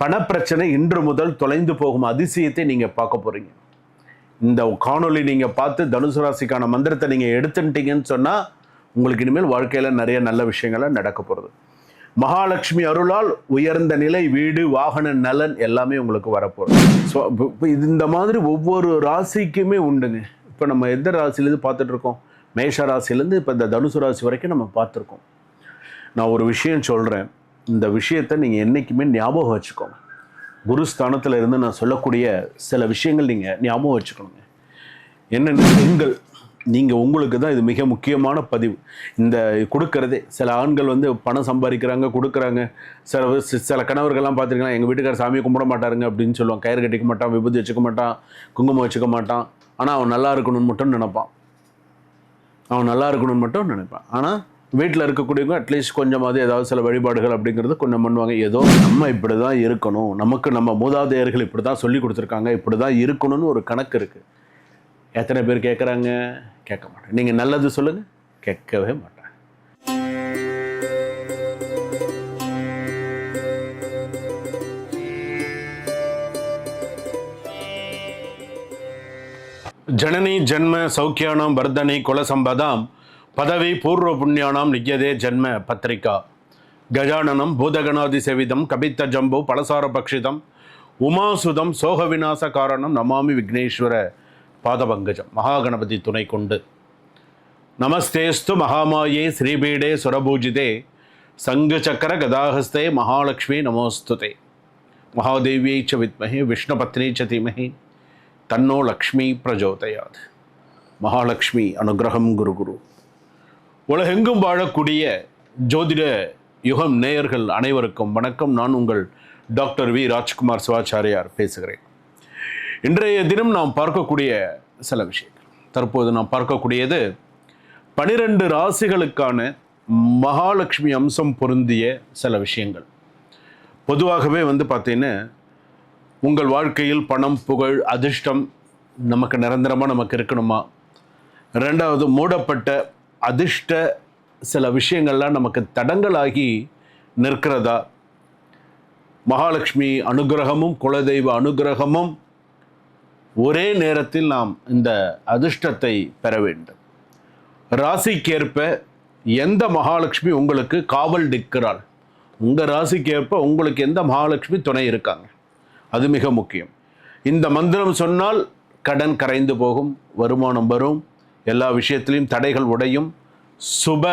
பணப்பிரச்சனை இன்று முதல் தொலைந்து போகும் அதிசயத்தை நீங்கள் பார்க்க போகிறீங்க இந்த காணொளி நீங்கள் பார்த்து தனுசு ராசிக்கான மந்திரத்தை நீங்கள் எடுத்துட்டீங்கன்னு சொன்னால் உங்களுக்கு இனிமேல் வாழ்க்கையில் நிறைய நல்ல விஷயங்கள்லாம் நடக்க போகிறது மகாலட்சுமி அருளால் உயர்ந்த நிலை வீடு வாகன நலன் எல்லாமே உங்களுக்கு வரப்போகிறது ஸோ இப்போ இந்த மாதிரி ஒவ்வொரு ராசிக்குமே உண்டுங்க. இப்போ நம்ம எந்த ராசிலேருந்து பார்த்துட்ருக்கோம் மேஷ ராசிலேருந்து இப்போ இந்த தனுசு ராசி வரைக்கும் நம்ம பார்த்துருக்கோம். நான் ஒரு விஷயம் சொல்கிறேன் இந்த விஷயத்தை நீங்கள் என்றைக்குமே ஞாபகம் வச்சுக்கோங்க. குரு ஸ்தானத்தில் இருந்து நான் சொல்லக்கூடிய சில விஷயங்கள் நீங்கள் ஞாபகம் வச்சுக்கணுங்க. என்னென்ன பெண்கள் நீங்கள் உங்களுக்கு தான் இது மிக முக்கியமான பதிவு. இந்த கொடுக்கறதே சில ஆண்கள் வந்து பணம் சம்பாதிக்கிறாங்க கொடுக்குறாங்க. சில சில கணவர்கள்லாம் பார்த்துருக்கலாம் எங்கள் வீட்டுக்கார சாமியை கும்பிட மாட்டாருங்க அப்படின்னு சொல்லுவான் கயிறு கட்டிக்க மாட்டான் விபத்து வச்சுக்க மாட்டான் குங்குமம் வச்சுக்க மாட்டான். ஆனால் அவன் நல்லா இருக்கணும்னு மட்டும் நினைப்பான். அவன் நல்லா இருக்கணும்னு மட்டும் நினைப்பான். ஆனால் வீட்டில் இருக்கக்கூடியவங்க அட்லீஸ்ட் கொஞ்சமாவது ஏதாவது சில வழிபாடுகள் அப்படிங்கிறது கொஞ்சம் பண்ணுவாங்க. ஏதோ நம்ம இப்படி தான் இருக்கணும். நமக்கு நம்ம மூதாதையர்கள் இப்படி தான் சொல்லி கொடுத்துருக்காங்க. இப்படி தான் இருக்கணும்னு ஒரு கணக்கு இருக்குது எத்தனை பேர் கேட்குறாங்க கேட்க மாட்டேன் நீங்கள் நல்லது சொல்லுங்கள் கேட்கவே மாட்டேன் ஜனனி ஜென்ம சௌக்கியானம் வர்தனை குலசம்பதாம் பதவி பூர்வ புண்ணியானாம் நித்யதே ஜென்ம பத்திரிகா. கஜானனம் பூதகணாதி செவிதம் கபித்த ஜம்பு பலசார பக்ஷிதம் உமாசுதம் சோக விநாச காரணம் நமாமி விக்னேஸ்வர பாதபங்கஜம் மகாகணபதி துணை கொண்டு. நமஸ்தேஸ்து மகாமாயே ஸ்ரீபீடே சுரபூஜிதே சங்கு சக்கர கதாஹஸ்தே மகாலட்சுமி நமோஸ்துதே. மகாதேவியை ச வித்மகே விஷ்ணு பத்னி ச தீமஹி தன்னோ லக்ஷ்மி பிரஜோதயாது. மகாலட்சுமி அனுகிரகம் குரு குரு. உலகெங்கும் வாழக்கூடிய ஜோதிட யுகம் நேயர்கள் அனைவருக்கும் வணக்கம். நான் உங்கள் டாக்டர் வி. ராஜ்குமார் சிவாச்சாரியார் பேசுகிறேன். இன்றைய தினம் நாம் பார்க்கக்கூடிய சில விஷயங்கள். தற்போது நாம் பார்க்கக்கூடியது பனிரெண்டு ராசிகளுக்கான மகாலட்சுமி அம்சம் பொருந்திய சில விஷயங்கள். பொதுவாகவே வந்து பார்த்தீங்கன்னா உங்கள் வாழ்க்கையில் பணம் புகழ் அதிர்ஷ்டம் நமக்கு நிரந்தரமாக நமக்கு இருக்கணுமா? ரெண்டாவது மூடப்பட்ட அதிர்ஷ்ட சில விஷயங்கள்லாம் நமக்கு தடங்களாகி நிற்கிறதா? மகாலட்சுமி அனுகிரகமும் குலதெய்வ அனுகிரகமும் ஒரே நேரத்தில் நாம் இந்த அதிர்ஷ்டத்தை பெற வேண்டும். ராசிக்கேற்ப எந்த மகாலட்சுமி உங்களுக்கு காவல் நிற்கிறாள்? உங்கள் ராசிக்கேற்ப உங்களுக்கு எந்த மகாலட்சுமி துணை இருக்காங்க? அது மிக முக்கியம். இந்த மந்திரம் சொன்னால் கடன் கரைந்து போகும் வருமானம் வரும் எல்லா விஷயத்திலையும் தடைகள் உடையும். சுப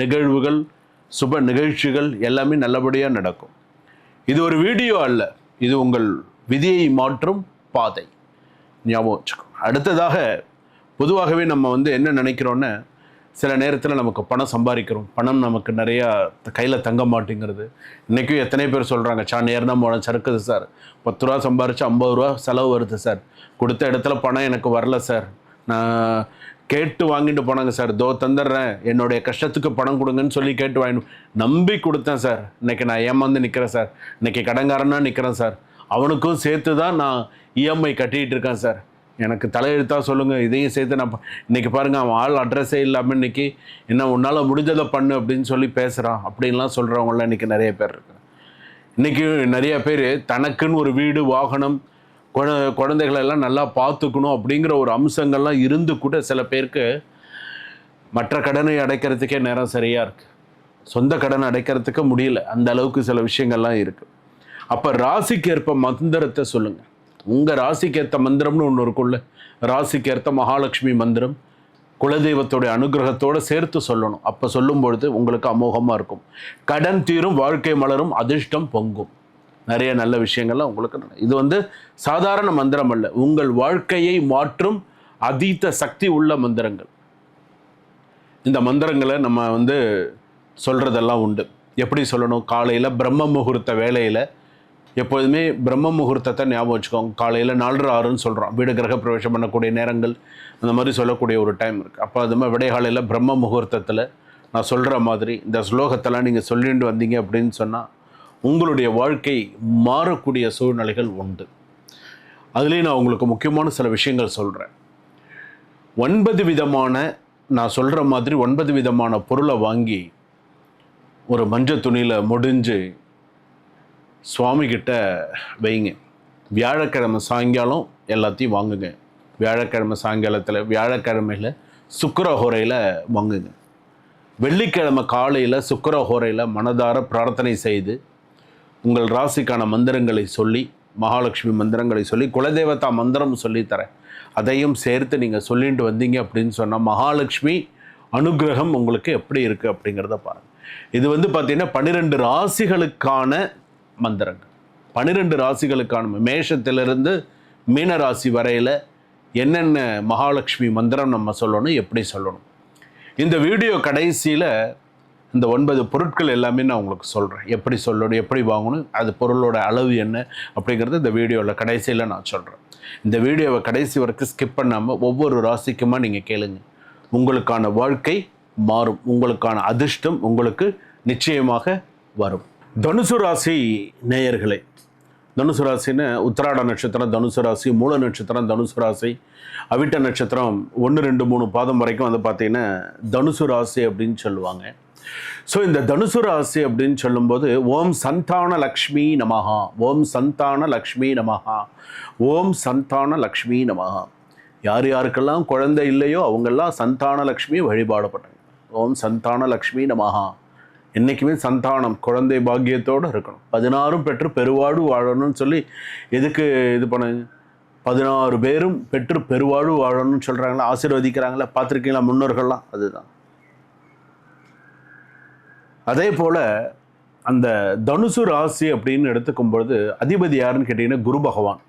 நிகழ்வுகள் சுப நிகழ்ச்சிகள் எல்லாமே நல்லபடியாக நடக்கும். இது ஒரு வீடியோ அல்ல. இது உங்கள் விதியை மாற்றும் பாதை. ஞாபகம் வச்சுக்கோங்க. அடுத்ததாக பொதுவாகவே நம்ம வந்து என்ன நினைக்கிறோன்னா சில நேரத்தில் நமக்கு பணம் சம்பாதிக்கிறோம். பணம் நமக்கு நிறையா கையில் தங்க மாட்டேங்கிறது. இன்றைக்கும் எத்தனை பேர் சொல்கிறாங்க சா நேர்னா போன சறுக்குது சார். பத்து ரூபா சம்பாரிச்சு ஐம்பது ரூபா செலவு வருது சார். கொடுத்த இடத்துல பணம் எனக்கு வரல சார். நான் கேட்டு வாங்கிட்டு போனாங்க சார். தோ தந்துடுறேன். என்னுடைய கஷ்டத்துக்கு பணம் கொடுங்கன்னு சொல்லி கேட்டு வாங்கி நம்பி கொடுத்தேன் சார். இன்னைக்கு நான் ஏமாந்து நிற்கிறேன் சார். இன்னைக்கு கடன்காரனா நிற்கிறேன் சார். அவனுக்கும் சேர்த்து தான் நான் இஎம்ஐ கட்டிகிட்டு இருக்கேன் சார். எனக்கு தலையெழுத்தாக சொல்லுங்கள் இதையும் சேர்த்து நான் இன்றைக்கி இன்னைக்கு பாருங்கள் அவன் ஆள் அட்ரஸே இல்லாமல் இன்னைக்கு என்ன உன்னால் முடிஞ்சதை பண்ணு அப்படின்னு சொல்லி பேசுகிறான் அப்படின்லாம் சொல்கிறவங்களாம் இன்னைக்கு நிறைய பேர் இருக்காங்க. இன்றைக்கி நிறைய பேர் தனக்குன்னு ஒரு வீடு வாகனம் குழ குழந்தைகளெல்லாம் நல்லா பார்த்துக்கணும் அப்படிங்கிற ஒரு அம்சங்கள்லாம் இருந்து கூட சில பேருக்கு மற்ற கடனை அடைக்கிறதுக்கே நேரம் சரியாக இருக்குது சொந்த கடனை அடைக்கிறதுக்கு முடியல. அந்த அளவுக்கு சில விஷயங்கள்லாம் இருக்குது அப்போ ராசிக்கேற்ப மந்திரத்தை சொல்லுங்கள் உங்கள் ராசிக்கேற்ற மந்திரம்னு ஒன்று இருக்குல்ல ராசிக்கேற்ற மகாலட்சுமி மந்திரம். குலதெய்வத்தோடைய அனுகிரகத்தோடு சேர்த்து சொல்லணும். அப்போ சொல்லும் பொழுது உங்களுக்கு அமோகமாக இருக்கும். கடன் தீரும் வாழ்க்கை மலரும் அதிர்ஷ்டம் பொங்கும். நிறைய நல்ல விஷயங்கள்லாம் உங்களுக்கு இது வந்து சாதாரண மந்திரம் அல்ல. உங்கள் வாழ்க்கையை மாற்றும் அதீத சக்தி உள்ள மந்திரங்கள். இந்த மந்திரங்களை நம்ம வந்து சொல்கிறதெல்லாம் உண்டு. எப்படி சொல்லணும்? காலையில் பிரம்ம முகூர்த்த வேலையில் எப்போதுமே பிரம்ம முகூர்த்தத்தை ஞாபகம் வச்சுக்கோங்க. காலையில் நாலரை ஆறுன்னு சொல்கிறோம் வீடு கிரக பிரவேசம் பண்ணக்கூடிய நேரங்கள் அந்த மாதிரி சொல்லக்கூடிய ஒரு டைம் இருக்குது அப்போ அது மாதிரி விடைகாலையில் பிரம்ம முகூர்த்தத்தில் நான் சொல்கிற மாதிரி இந்த ஸ்லோகத்தெல்லாம் நீங்கள் சொல்லிட்டு வந்தீங்க அப்படின்னு சொன்னால் உங்களுடைய வாழ்க்கை மாறக்கூடிய சூழ்நிலைகள் உண்டு. அதுலேயும் நான் உங்களுக்கு முக்கியமான சில விஷயங்கள் சொல்கிறேன் ஒன்பது விதமான நான் சொல்கிற மாதிரி ஒன்பது விதமான பொருளை வாங்கி ஒரு மஞ்சள் துணியில் முடிஞ்சு சுவாமிகிட்ட வைங்க வியாழக்கிழமை சாயங்காலம் எல்லாத்தையும் வாங்குங்க. வியாழக்கிழமை சாயங்காலத்தில் வியாழக்கிழமையில் சுக்கரஹோரையில் வாங்குங்க. வெள்ளிக்கிழமை காலையில் சுக்கரஹோரையில் மனதார பிரார்த்தனை செய்து உங்கள் ராசிக்கான மந்திரங்களை சொல்லி மகாலட்சுமி மந்திரங்களை சொல்லி குலதேவதா மந்திரம் சொல்லித்தரேன். அதையும் சேர்த்து நீங்கள் சொல்லிட்டு வந்தீங்க அப்படின்னு சொன்னால் மகாலட்சுமி அனுகிரகம் உங்களுக்கு எப்படி இருக்குது அப்படிங்கிறத பாருங்கள் இது வந்து பார்த்தீங்கன்னா பன்னிரெண்டு ராசிகளுக்கான மந்திரங்கள். பன்னிரெண்டு ராசிகளுக்கான மேஷத்திலிருந்து மீன ராசி வரையில் என்னென்ன மகாலட்சுமி மந்திரம் நம்ம சொல்லணும் எப்படி சொல்லணும். இந்த வீடியோ கடைசியில் இந்த ஒன்பது பொருட்கள் எல்லாமே நான் உங்களுக்கு சொல்கிறேன் எப்படி சொல்லணும் எப்படி வாங்கணும் அது பொருளோட அளவு என்ன அப்படிங்கிறது இந்த வீடியோவில் கடைசியில் நான் சொல்கிறேன் இந்த வீடியோவை கடைசி வரைக்கும் ஸ்கிப் பண்ணாமல் ஒவ்வொரு ராசிக்குமா நீங்கள் கேளுங்க. உங்களுக்கான வாழ்க்கை மாறும். உங்களுக்கான அதிர்ஷ்டம் உங்களுக்கு நிச்சயமாக வரும். தனுசு ராசி நேயர்களே தனுசு ராசின்னு உத்திராட நட்சத்திரம் தனுசு ராசி மூல நட்சத்திரம் தனுசு ராசி அவிட்ட நட்சத்திரம் ஒன்று ரெண்டு மூணு பாதம் வரைக்கும் வந்து பார்த்தீங்கன்னா தனுசு ராசி அப்படின்னு சொல்லுவாங்க. ஸோ இந்த தனுசு ராசி அப்படின்னு சொல்லும்போது ஓம் சந்தான லக்ஷ்மி நமஹா. ஓம் சந்தான லக்ஷ்மி நமஹா. ஓம் சந்தான லக்ஷ்மி நமஹா. யார் யாருக்கெல்லாம் குழந்தை இல்லையோ அவங்கெல்லாம் சந்தான லக்ஷ்மி வழிபாடப்பட்டாங்க. ஓம் சந்தான லக்ஷ்மி நமஹா. என்றைக்குமே சந்தானம் குழந்தை பாக்கியத்தோடு இருக்கணும். பதினாறும் பெற்று பெருவாடு வாழணும்னு சொல்லி எதுக்கு இது பண்ணுங்க? பதினாறு பேரும் பெற்று பெருவாழ்வு வாழணும்னு சொல்கிறாங்களா ஆசீர்வதிக்கிறாங்களா? பார்த்துருக்கீங்களா முன்னோர்கள்லாம்? அதுதான். அதே போல் அந்த தனுசு ராசி அப்படின்னு எடுத்துக்கும் பொழுது அதிபதி யாருன்னு கேட்டிங்கன்னா குரு பகவான்.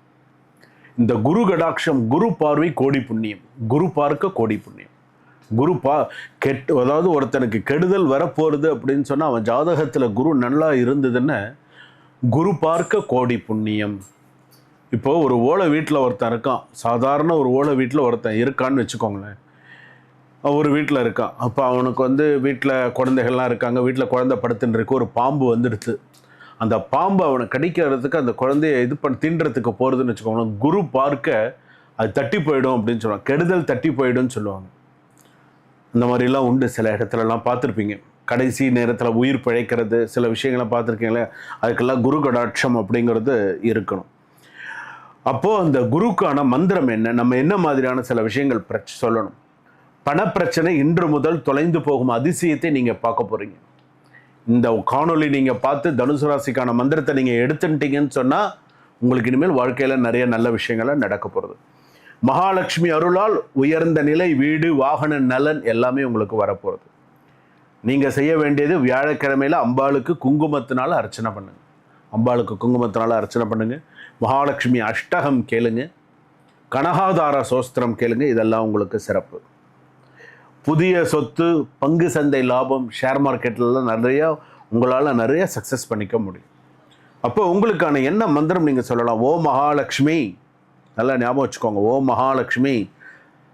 இந்த குரு கடாட்சம் குரு பார்வை கோடி புண்ணியம். குரு பார்க்க கோடி புண்ணியம். குரு பா கெட் அதாவது ஒருத்தனுக்கு கெடுதல் வரப்போகிறது அப்படின்னு சொன்னால் அவன் ஜாதகத்தில் குரு நல்லா இருந்ததுன்னு குரு பார்க்க கோடி புண்ணியம். இப்போ ஒரு ஓலை வீட்டில் ஒருத்தன் இருக்கான். சாதாரண ஒரு ஓலை வீட்டில் ஒருத்தன் இருக்கான்னு வச்சுக்கோங்களேன். ஒரு வீட்டில் இருக்கான் அப்போ அவனுக்கு வந்து வீட்டில் குழந்தைகள்லாம் இருக்காங்க. வீட்டில் குழந்தை படுத்துன்னு இருக்கு ஒரு பாம்பு வந்துடுது அந்த பாம்பு அவனை கடிக்கிறதுக்கு அந்த குழந்தைய இது பண்ண தீண்டுறதுக்கு போகிறதுன்னு வச்சுக்கோங்களேன் குரு பார்க்க அது தட்டி போயிடும் அப்படின்னு சொல்லுவாங்க. கெடுதல் தட்டி போயிடும்னு சொல்லுவாங்க. இந்த மாதிரிலாம் உண்டு. சில இடத்துலலாம் பார்த்துருப்பீங்க. கடைசி நேரத்தில் உயிர் பிழைக்கிறது சில விஷயங்களை பார்த்துருக்கீங்களே அதுக்கெல்லாம் குரு கடாட்சம் அப்படிங்கிறது இருக்கணும். அப்போது அந்த குருக்கான மந்திரம் என்ன? நம்ம என்ன மாதிரியான சில விஷயங்கள் பிரச்ச சொல்லணும். பணப்பிரச்சனை இன்று முதல் தொலைந்து போகும் அதிசயத்தை நீங்கள் பார்க்க போகிறீங்க இந்த காணொளி நீங்கள் பார்த்து தனுசு ராசிக்கான மந்திரத்தை நீங்கள் எடுத்துட்டீங்கன்னு சொன்னால் உங்களுக்கு இனிமேல் வாழ்க்கையில் நிறைய நல்ல விஷயங்கள்லாம் நடக்க போகிறது மகாலட்சுமி அருளால் உயர்ந்த நிலை வீடு வாகன நலன் எல்லாமே உங்களுக்கு வரப்போகிறது நீங்கள் செய்ய வேண்டியது வியாழக்கிழமையில் அம்பாளுக்கு குங்குமத்தினால் அர்ச்சனை பண்ணுங்கள் அம்பாளுக்கு குங்குமத்தினால் அர்ச்சனை பண்ணுங்கள் மகாலட்சுமி அஷ்டகம் கேளுங்க. கனகாதார சோஸ்திரம் கேளுங்க. இதெல்லாம் உங்களுக்கு சிறப்பு. புதிய சொத்து பங்கு சந்தை லாபம் ஷேர் மார்க்கெட்லலாம் நிறையா உங்களால் நிறைய சக்ஸஸ் பண்ணிக்க முடியும். அப்போ உங்களுக்கான என்ன மந்திரம் நீங்கள் சொல்லலாம்? ஓ மகாலட்சுமி. நல்லா ஞாபகம் வச்சுக்கோங்க. ஓ மகாலட்சுமி.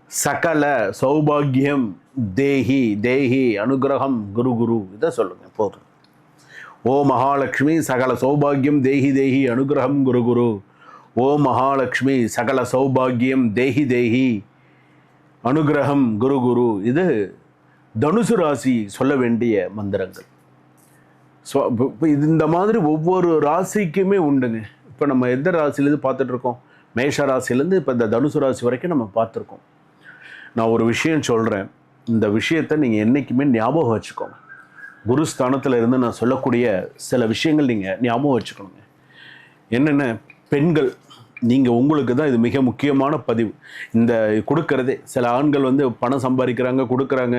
சகல சௌபாகியம் தேஹி தேஹி அனுகிரகம் குரு குரு. இதை சொல்லுங்கள் போதும். ஓ மகாலட்சுமி சகல சௌபாகியம் தேஹி தேஹி அனுகிரகம் குரு குரு. ஓ மகாலட்சுமி சகல சௌபாகியம் தேஹி தேஹி அனுகிரகம் குரு குரு இது தனுசு ராசி சொல்ல வேண்டிய மந்திரங்கள். ஸோ இப்போ இது இந்த மாதிரி ஒவ்வொரு ராசிக்குமே உண்டுங்க. இப்போ நம்ம எந்த ராசிலேருந்து பார்த்துட்ருக்கோம்? மேஷ ராசிலேருந்து இப்போ இந்த தனுசு ராசி வரைக்கும் நம்ம பார்த்துருக்கோம். நான் ஒரு விஷயம் சொல்கிறேன் இந்த விஷயத்தை நீங்கள் என்றைக்குமே ஞாபகம் வச்சுக்கோங்க. குருஸ்தானத்தில் இருந்து நான் சொல்லக்கூடிய சில விஷயங்கள் நீங்கள் ஞாபகம் வச்சுக்கணுங்க. என்னென்ன? பெண்கள். நீங்கள் உங்களுக்கு தான் இது மிக முக்கியமான பதிவு. இந்த கொடுக்கறதே சில ஆண்கள் வந்து பணம் சம்பாதிக்கிறாங்க கொடுக்குறாங்க.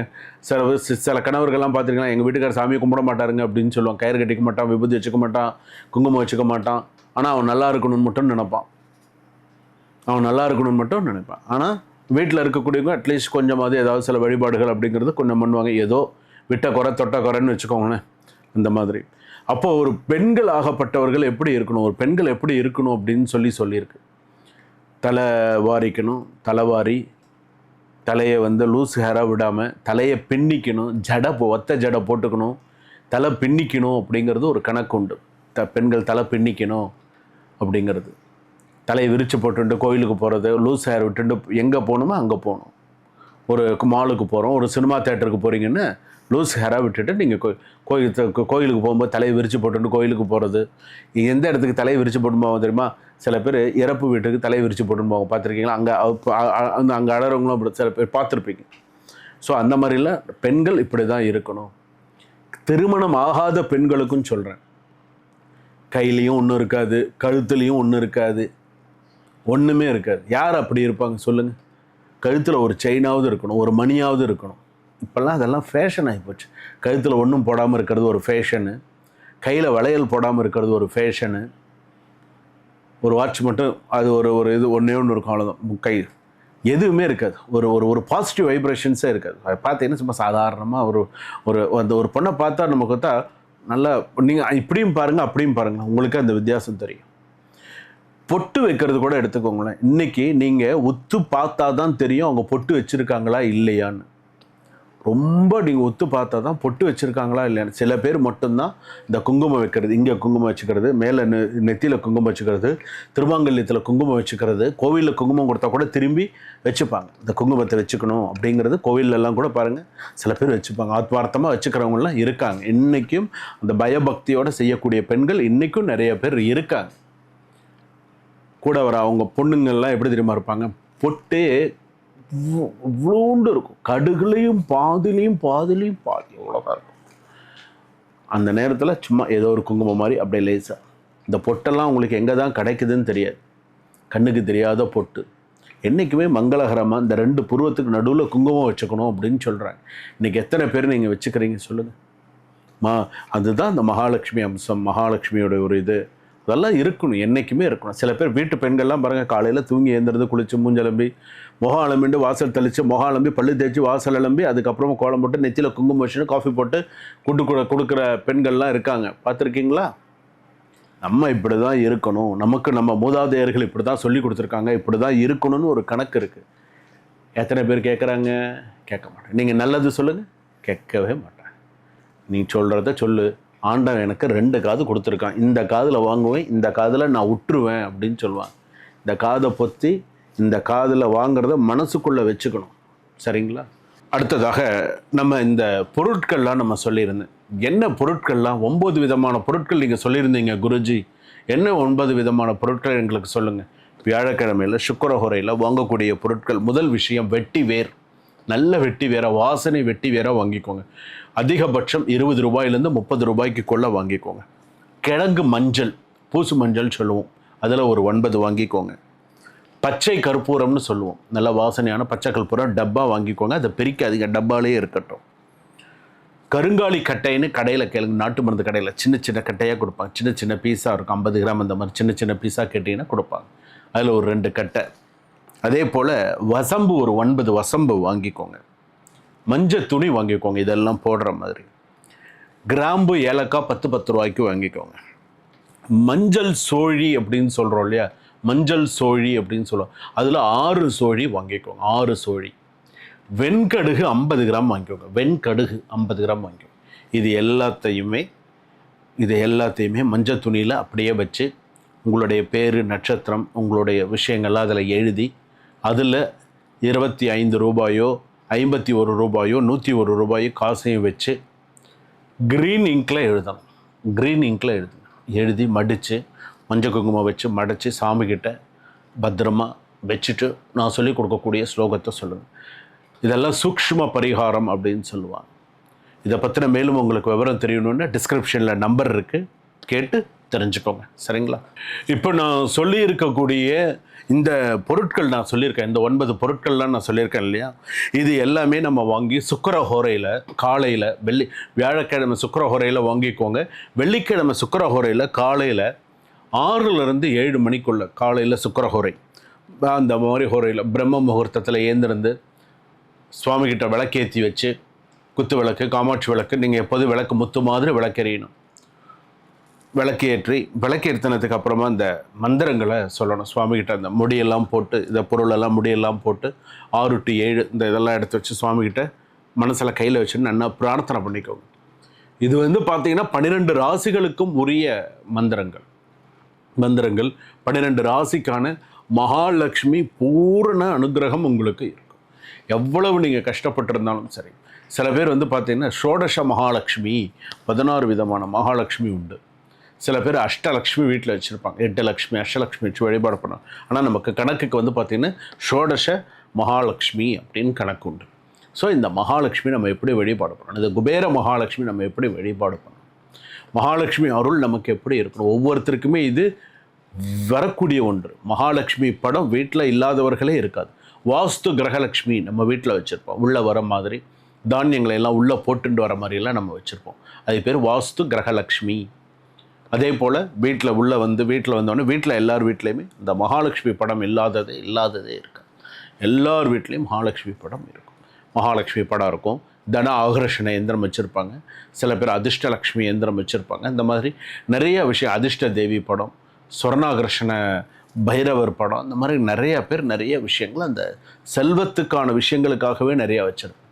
சில சில கணவர்கள்லாம் பார்த்துருக்கலாம் எங்கள் வீட்டுக்கார சாமியை கும்பிட மாட்டாருங்க அப்படின்னு சொல்லுவோம் கயிறு கட்டிக்க மாட்டான் விபூதி வச்சுக்க மாட்டான் குங்குமம் வச்சுக்க மாட்டான். ஆனால் அவன் நல்லா இருக்கணும்னு மட்டும் நினைப்பான். அவன் நல்லா இருக்கணும்னு மட்டும் நினைப்பான். ஆனால் வீட்டில் இருக்கக்கூடியவங்க அட்லீஸ்ட் கொஞ்சமாவது ஏதாவது சில வழிபாடுகள் அப்படிங்கிறது கொஞ்சம் பண்ணுவாங்க. ஏதோ விட்ட குறை தொட்ட குறைன்னு வச்சுக்கோங்களேன். அந்த மாதிரி. அப்போ ஒரு பெண்கள் ஆகப்பட்டவர்கள் எப்படி இருக்கணும்? ஒரு பெண்கள் எப்படி இருக்கணும் அப்படின்னு சொல்லி சொல்லியிருக்கு. தலை வாரிக்கணும் தலைவாரி தலையை வந்து லூஸ் ஹேராக விடாமல் தலையை பின்னிக்கணும் ஜடை ஒத்த ஜடை போட்டுக்கணும் தலை பின்னிக்கணும் அப்படிங்கிறது ஒரு கணக்கு உண்டு. த பெண்கள் தலை பின்னிக்கணும் அப்படிங்கிறது. தலையை விரித்து போட்டுட்டு கோயிலுக்கு போகிறது லூஸ் ஹேர் விட்டுட்டு எங்கே போகணுமோ அங்கே போகணும். ஒரு மாலுக்கு போகிறோம் ஒரு சினிமா தேட்டருக்கு போகிறீங்கன்னு லூஸ் ஹேராக விட்டுட்டு நீங்கள் கோ கோயில் த- கோயிலுக்கு போகும்போது தலையை விரிச்சு போட்டுட்டு கோயிலுக்கு போகிறது எந்த இடத்துக்கு தலையை விரிச்சு போட்டு போவோம் தெரியுமா? சில பேர் இறப்பு வீட்டுக்கு தலையை விரிச்சு போட்டுன்னு போவாங்க. பார்த்துருக்கீங்களா? அங்கே அந்த அங்கே அழகிறவங்களும் அப்படி சில பேர் பார்த்துருப்பீங்க. ஸோ அந்த மாதிரிலாம் பெண்கள் இப்படி தான் இருக்கணும். திருமணம் ஆகாத பெண்களுக்கும் சொல்கிறேன் கையிலையும் ஒன்றும் இருக்காது கழுத்துலேயும் ஒன்றும் இருக்காது. ஒன்றுமே இருக்காது. யார் அப்படி இருப்பாங்க சொல்லுங்கள் கழுத்தில் ஒரு செயினாவது இருக்கணும் ஒரு மணியாவது இருக்கணும். இப்போல்லாம் அதெல்லாம் ஃபேஷன் ஆகிப்போச்சு கழுத்தில் ஒன்றும் போடாமல் இருக்கிறது ஒரு ஃபேஷனு கையில் வளையல் போடாமல் இருக்கிறது ஒரு ஃபேஷனு ஒரு வாட்ச் மட்டும் அது ஒரு ஒரு இது ஒன்றே ஒன்று இருக்கும் அவ்வளோதான் கை. எதுவுமே இருக்காது. ஒரு ஒரு ஒரு பாசிட்டிவ் வைப்ரேஷன்ஸே இருக்காது. அதை பார்த்தீங்கன்னா சும்மா சாதாரணமாக ஒரு ஒரு அந்த ஒரு பொண்ணை பார்த்தா நமக்கு பார்த்தா நல்லா நீங்கள் இப்படியும் பாருங்கள் அப்படியும் பாருங்கள் உங்களுக்கு அந்த வித்தியாசம் தெரியும். பொட்டு வைக்கிறது கூட எடுத்துக்கோங்களேன். இன்னைக்கு நீங்கள் ஒத்து பார்த்தா தான் தெரியும் அவங்க பொட்டு வச்சுருக்காங்களா இல்லையான்னு. ரொம்ப நீங்கள் ஒத்து பார்த்தா தான் பொட்டு வச்சுருக்காங்களா இல்லையான்னு. சில பேர் மட்டும்தான் இந்த குங்குமம் வைக்கிறது இங்கே குங்குமம் வச்சுக்கிறது மேலே நெ நெத்தியில் குங்குமம் வச்சுக்கிறது திருமாங்கல்யத்தில் குங்குமம் வச்சுக்கிறது கோவிலில் குங்குமம் கொடுத்தா கூட திரும்பி வச்சுப்பாங்க. இந்த குங்குமத்தை வச்சுக்கணும் அப்படிங்கிறது கோவிலெல்லாம் கூட பாருங்கள் சில பேர் வச்சுப்பாங்க. ஆத்மார்த்தமாக வச்சுக்கிறவங்களாம் இருக்காங்க. இன்றைக்கும் அந்த பயபக்தியோடு செய்யக்கூடிய பெண்கள் இன்றைக்கும் நிறைய பேர் இருக்காங்க. கூட வர அவங்க பொண்ணுங்கள்லாம் எப்படி தெரியுமா இருப்பாங்க? பொட்டே இவ்வளோண்டு இருக்கும். கடுகுலையும் பாதிலையும் பாதிலையும் பாதி அவ்வளோதான் இருக்கும். அந்த நேரத்தில் சும்மா ஏதோ ஒரு குங்குமம் மாதிரி அப்படியே லேசாக இந்த பொட்டெல்லாம் உங்களுக்கு எங்கே தான் கிடைக்குதுன்னு தெரியாது. கண்ணுக்கு தெரியாத பொட்டு. என்றைக்குமே மங்களகரமாக இந்த ரெண்டு புருவத்துக்கு நடுவில் குங்குமம் வச்சுக்கணும் அப்படின்னு சொல்கிறாங்க இன்றைக்கி எத்தனை பேர் நீங்கள் வச்சுக்கிறீங்க சொல்லுங்கள் மா அதுதான் இந்த மகாலட்சுமி அம்சம். மகாலட்சுமியோட ஒரு இது. அதெல்லாம் இருக்கணும் என்றைக்குமே இருக்கணும். சில பேர் வீட்டு பெண்கள்லாம் பாருங்கள் காலையில் தூங்கி எழுந்திருந்து குளித்து மூஞ்சலம்பி முகம் அலம்பிண்டு வாசல் தெளித்து முகம் அலம்பி பள்ளி தேய்ச்சி வாசல் அலம்பி அதுக்கப்புறமா கோலம் போட்டு நெத்தியில் குங்குமம் வச்சுன்னு காஃபி போட்டு குண்டு கொடுக்குற பெண்கள்லாம் இருக்காங்க. பார்த்துருக்கீங்களா? நம்ம இப்படி தான் இருக்கணும். நமக்கு நம்ம மூதாதையர்கள் இப்படி தான் சொல்லி கொடுத்துருக்காங்க. இப்படி தான் இருக்கணும்னு ஒரு கணக்கு இருக்குது எத்தனை பேர் கேட்குறாங்க கேட்க மாட்டேன். நீங்கள் நல்லது சொல்லுங்கள் கேட்கவே மாட்டேன். நீ சொல்கிறத சொல்லு. ஆண்டவன் எனக்கு ரெண்டு காது கொடுத்துருக்கான். இந்த காதில் வாங்குவேன் இந்த காதில் நான் விட்டுருவேன் அப்படின்னு சொல்லுவான் இந்த காதை பொத்தி இந்த காதில் வாங்குறத மனசுக்குள்ளே வச்சுக்கணும். சரிங்களா? அடுத்ததாக நம்ம இந்த பொருட்கள்லாம் நம்ம சொல்லியிருந்தேன். என்ன பொருட்கள்லாம்? ஒம்பது விதமான பொருட்கள் நீங்கள் சொல்லியிருந்தீங்க குருஜி. என்ன ஒன்பது விதமான பொருட்கள் எங்களுக்கு சொல்லுங்கள் வியாழக்கிழமையில் சுக்கரஹுரையில் வாங்கக்கூடிய பொருட்கள். முதல் விஷயம் வெட்டி வேர். நல்ல வெட்டி வேற வாசனை வெட்டி வேற வாங்கிக்கோங்க. அதிகபட்சம் இருபது ரூபாயிலேருந்து முப்பது ரூபாய்க்கு கொள்ள வாங்கிக்கோங்க. கிழங்கு மஞ்சள் பூசு மஞ்சள் சொல்லுவோம். அதில் ஒரு ஒன்பது வாங்கிக்கோங்க. பச்சை கற்பூரம்னு சொல்லுவோம். நல்ல வாசனையான பச்சை கற்பூரம் டப்பா வாங்கிக்கோங்க. அதை பிரிக்காதீங்க டப்பாலே இருக்கட்டும். கருங்காலி கட்டைன்னு கடையில் கேளுங்க. நாட்டு மருந்து கடையில் சின்ன சின்ன கட்டையாக கொடுப்பாங்க. சின்ன சின்ன பீஸாக இருக்கும். ஐம்பது கிராம் அந்த மாதிரி சின்ன சின்ன பீஸாக கேட்டிங்கன்னா கொடுப்பாங்க. அதில் ஒரு ரெண்டு கட்டை. அதே போல் வசம்பு ஒரு ஒன்பது வசம்பு வாங்கிக்கோங்க. மஞ்சள் துணி வாங்கிக்கோங்க. இதெல்லாம் போடுற மாதிரி. கிராம்பு ஏலக்காய் பத்து பத்து ரூபாய்க்கு வாங்கிக்கோங்க. மஞ்சள் சோழி அப்படின்னு சொல்கிறோம் இல்லையா? மஞ்சள் சோழி அப்படின்னு சொல்லுவோம். அதில் ஆறு சோழி வாங்கிக்கோங்க. ஆறு சோழி. வெண்கடுகு ஐம்பது கிராம் வாங்கிக்கோங்க. வெண்கடுகு ஐம்பது கிராம் வாங்கிக்கோங்க. இது எல்லாத்தையுமே இது எல்லாத்தையுமே மஞ்சள் துணியில் அப்படியே வச்சு உங்களுடைய பேர் நட்சத்திரம் உங்களுடைய விஷயங்கள்லாம் அதில் எழுதி அதில் இருபத்தி ஐந்து ரூபாயோ ஐம்பத்தி ஒரு ரூபாயோ நூற்றி ஒரு ரூபாயோ காசையும் வச்சு க்ரீன் இங்கில் எழுதணும். க்ரீன் இங்கில் எழுதணும். எழுதி மடித்து மஞ்சள் குங்குமம் வச்சு மடித்து சாமிக்கிட்ட பத்திரமா வச்சுட்டு நான் சொல்லி கொடுக்கக்கூடிய ஸ்லோகத்தை சொல்லுவேன். இதெல்லாம் சூக்ஷ்ம பரிகாரம் அப்படின்னு சொல்லுவாங்க. இதை பற்றின மேலும் உங்களுக்கு விவரம் தெரியணுன்னா டிஸ்கிரிப்ஷனில் நம்பர் இருக்குது கேட்டு தெரிஞ்சுக்கோங்க. சரிங்களா? இப்போ நான் சொல்லியிருக்கக்கூடிய இந்த பொருட்கள் நான் சொல்லியிருக்கேன். இந்த ஒன்பது பொருட்கள்லாம் நான் சொல்லியிருக்கேன் இல்லையா? இது எல்லாமே நம்ம வாங்கி சுக்கரஹோரையில் காலையில் வெள்ளி வியாழக்கிழமை சுக்கரஹோரையில் வாங்கிக்கோங்க. வெள்ளிக்கிழமை சுக்கரஹோரையில் காலையில் ஆறுலேருந்து ஏழு மணிக்குள்ள காலையில் சுக்கரஹோரை. அந்த மாதிரி ஹோரையில் பிரம்ம முகூர்த்தத்தில் ஏந்திருந்து சுவாமிகிட்ட விளக்கேற்றி வச்சு குத்து விளக்கு காமாட்சி விளக்கு நீங்கள் எப்போதும் விளக்கு முத்து மாதிரி விளக்கெறியணும். விளக்கேற்றி விளக்கேற்றினதுக்கு அப்புறமா இந்த மந்திரங்களை சொல்லணும். சுவாமிகிட்ட அந்த முடியெல்லாம் போட்டு இந்த பொருளெல்லாம் முடியெல்லாம் போட்டு ஆறு டு ஏழு இந்த இதெல்லாம் எடுத்து வச்சு சுவாமிகிட்ட மனசில் கையில் வச்சு நல்லா பிரார்த்தனை பண்ணிக்கோங்க. இது வந்து பார்த்தீங்கன்னா பன்னிரெண்டு ராசிகளுக்கும் உரிய மந்திரங்கள். மந்திரங்கள் பன்னிரெண்டு ராசிக்கான மகாலட்சுமி பூரண அனுகிரகம் உங்களுக்கு இருக்கும். எவ்வளவு நீங்கள் கஷ்டப்பட்டிருந்தாலும் சரி. சில பேர் வந்து பார்த்திங்கன்னா ஷோடச மகாலட்சுமி பதினாறு விதமான மகாலட்சுமி உண்டு. சில பேர் அஷ்டலக்ஷ்மி வீட்டில் வச்சுருப்பாங்க. எட்டு லக்ஷ்மி அஷ்டலக்ஷ்மி வச்சு வழிபாடு பண்ணுவோம் ஆனால் நமக்கு கணக்குக்கு வந்து பார்த்திங்கன்னா ஷோடச மகாலட்சுமி அப்படின்னு கணக்கு உண்டு. ஸோ இந்த மகாலட்சுமி நம்ம எப்படி வழிபாடு பண்ணணும்? இந்த குபேர மகாலட்சுமி நம்ம எப்படி வழிபாடு பண்ணணும்? மகாலட்சுமி அருள் நமக்கு எப்படி இருக்கணும்? ஒவ்வொருத்தருக்குமே இது வரக்கூடிய ஒன்று. மகாலட்சுமி படம் வீட்டில் இல்லாதவர்களே இருக்காது. வாஸ்து கிரகலட்சுமி நம்ம வீட்டில் வச்சுருப்போம். உள்ளே வர மாதிரி தானியங்களை எல்லாம் உள்ளே போட்டுட்டு வர மாதிரியெல்லாம் நம்ம வச்சுருப்போம். அது பேர் வாஸ்து கிரகலட்சுமி அதே போல் வீட்டில் உள்ளே வந்து வீட்டில் வந்தோடனே வீட்டில் எல்லார் வீட்லேயுமே இந்த மகாலட்சுமி படம் இல்லாததே இல்லாததே இருக்கும் எல்லார் வீட்லேயும் மகாலட்சுமி படம் இருக்கும். மகாலட்சுமி படம் இருக்கும். தன ஆகர்ஷண எந்திரம் வச்சுருப்பாங்க. சில பேர் அதிர்ஷ்டலக்ஷ்மி எந்திரம் வச்சுருப்பாங்க. இந்த மாதிரி நிறைய விஷயம் அதிர்ஷ்ட தேவி படம் சுவர்ணாகர்ஷண பைரவர் படம் இந்த மாதிரி நிறைய பேர் நிறைய விஷயங்கள் அந்த செல்வத்துக்கான விஷயங்களுக்காகவே நிறையா வச்சுருப்பாங்க.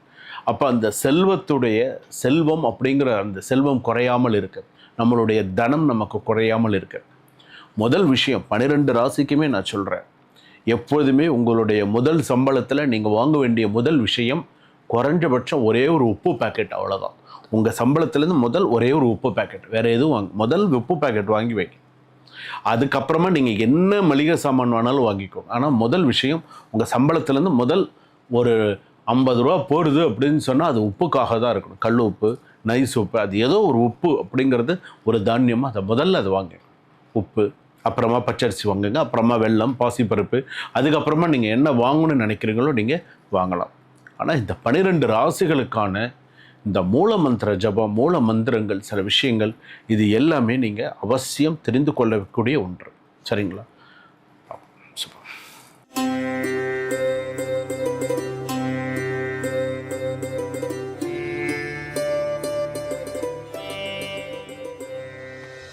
அப்போ அந்த செல்வத்துடைய செல்வம் அப்படிங்கிற அந்த செல்வம் குறையாமல் இருக்குது நம்மளுடைய தனம் நமக்கு குறையாமல் இருக்கு. முதல் விஷயம் பன்னிரெண்டு ராசிக்குமே நான் சொல்கிறேன் எப்பொழுதுமே உங்களுடைய முதல் சம்பளத்தில் நீங்கள் வாங்க வேண்டிய முதல் விஷயம் குறைஞ்சபட்சம் ஒரே ஒரு உப்பு பாக்கெட் அவ்வளோதான் உங்கள் சம்பளத்துலேருந்து முதல் ஒரே ஒரு உப்பு பாக்கெட் வேறு எதுவும் வாங்க முதல் உப்பு பாக்கெட் வாங்கி வைங்க அதுக்கப்புறமா நீங்கள் என்ன மளிகை சாமான் வேணாலும் வாங்கிக்கோங்க ஆனால் முதல் விஷயம் உங்கள் சம்பளத்துலேருந்து முதல் ஒரு ஐம்பது ரூபா போடுது அப்படின்னு சொன்னால் அது உப்புக்காக தான் இருக்கணும். கல் உப்பு நைஸ் உப்பு அது ஏதோ ஒரு உப்பு அப்படிங்கிறது ஒரு தானியமாக அதை முதல்ல அது வாங்க. உப்பு அப்புறமா பச்சரிசி வாங்குங்க அப்புறமா வெள்ளம் பாசிப்பருப்பு அதுக்கப்புறமா நீங்கள் என்ன வாங்கணும்னு நினைக்கிறீங்களோ நீங்கள் வாங்கலாம். ஆனால் இந்த பனிரெண்டு ராசிகளுக்கான இந்த மூல மந்திர ஜபம் மூல மந்திரங்கள் சில விஷயங்கள் இது எல்லாமே நீங்கள் அவசியம் தெரிந்து கொள்ளக்கூடிய ஒன்று. சரிங்களா? சூப்பர்.